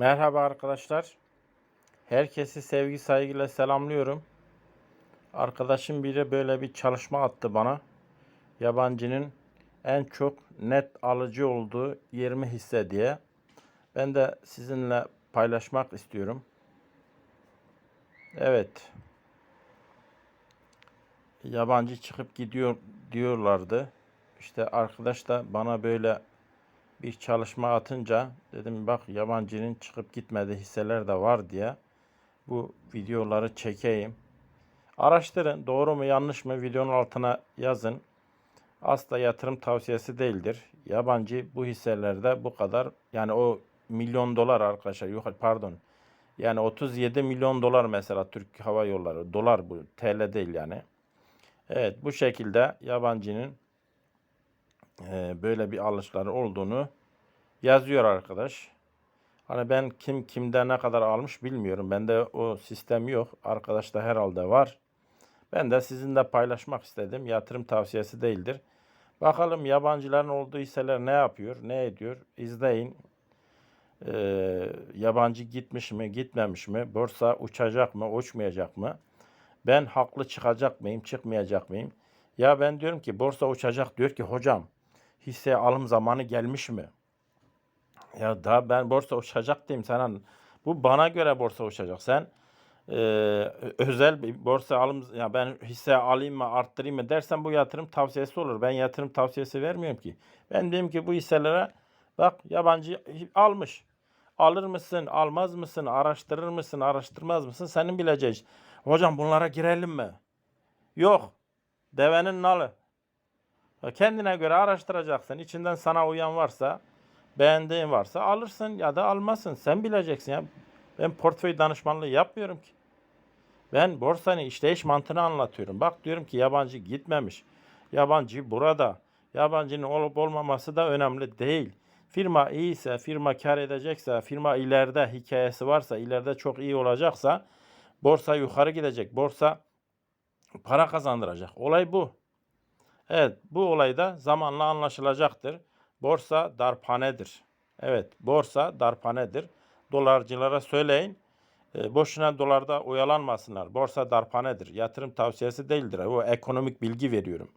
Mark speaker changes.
Speaker 1: Merhaba arkadaşlar. Herkesi sevgi saygıyla selamlıyorum. Arkadaşım biri böyle bir çalışma attı bana. Yabancının en çok net alıcı olduğu 20 hisse diye. Ben de sizinle paylaşmak istiyorum. Evet. Yabancı çıkıp gidiyor diyorlardı. İşte arkadaş da bana böyle bir çalışma atınca dedim bak yabancının çıkıp gitmediği hisseler de var diye bu videoları çekeyim. Araştırın doğru mu yanlış mı videonun altına yazın. Asla yatırım tavsiyesi değildir. Yabancı bu hisselerde bu kadar yani o milyon dolar arkadaşlar yukarı pardon. Yani 37 milyon dolar mesela Türk Hava Yolları dolar bu TL değil yani. Evet bu şekilde yabancının böyle bir alışları olduğunu yazıyor arkadaş. Hani ben kim kimden ne kadar almış bilmiyorum. Bende o sistem yok. Arkadaşta herhalde var. Ben de sizinle paylaşmak istedim. Yatırım tavsiyesi değildir. Bakalım yabancıların olduğu hisseler ne yapıyor, ne ediyor? İzleyin. Ee, yabancı gitmiş mi, gitmemiş mi? Borsa uçacak mı, uçmayacak mı? Ben haklı çıkacak mıyım, çıkmayacak mıyım? Ya ben diyorum ki borsa uçacak diyor ki hocam hisse alım zamanı gelmiş mi? Ya daha ben borsa uçacak diyeyim sana. Bu bana göre borsa uçacak. Sen e, özel bir borsa alım ya ben hisse alayım mı arttırayım mı dersen bu yatırım tavsiyesi olur. Ben yatırım tavsiyesi vermiyorum ki. Ben diyeyim ki bu hisselere bak yabancı almış. Alır mısın, almaz mısın, araştırır mısın, araştırmaz mısın? Senin bileceğin. Hocam bunlara girelim mi? Yok. Devenin nalı. Kendine göre araştıracaksın. İçinden sana uyan varsa, beğendiğin varsa alırsın ya da almazsın. Sen bileceksin ya. Ben portföy danışmanlığı yapmıyorum ki. Ben borsanın işleyiş mantığını anlatıyorum. Bak diyorum ki yabancı gitmemiş. Yabancı burada. Yabancının olup olmaması da önemli değil. Firma iyiyse, firma kar edecekse, firma ileride hikayesi varsa, ileride çok iyi olacaksa borsa yukarı gidecek. Borsa para kazandıracak. Olay bu. Evet, bu olay da zamanla anlaşılacaktır. Borsa darphanedir. Evet, borsa darphanedir. Dolarcılara söyleyin. E, boşuna dolarda oyalanmasınlar. Borsa darphanedir. Yatırım tavsiyesi değildir. O ekonomik bilgi veriyorum.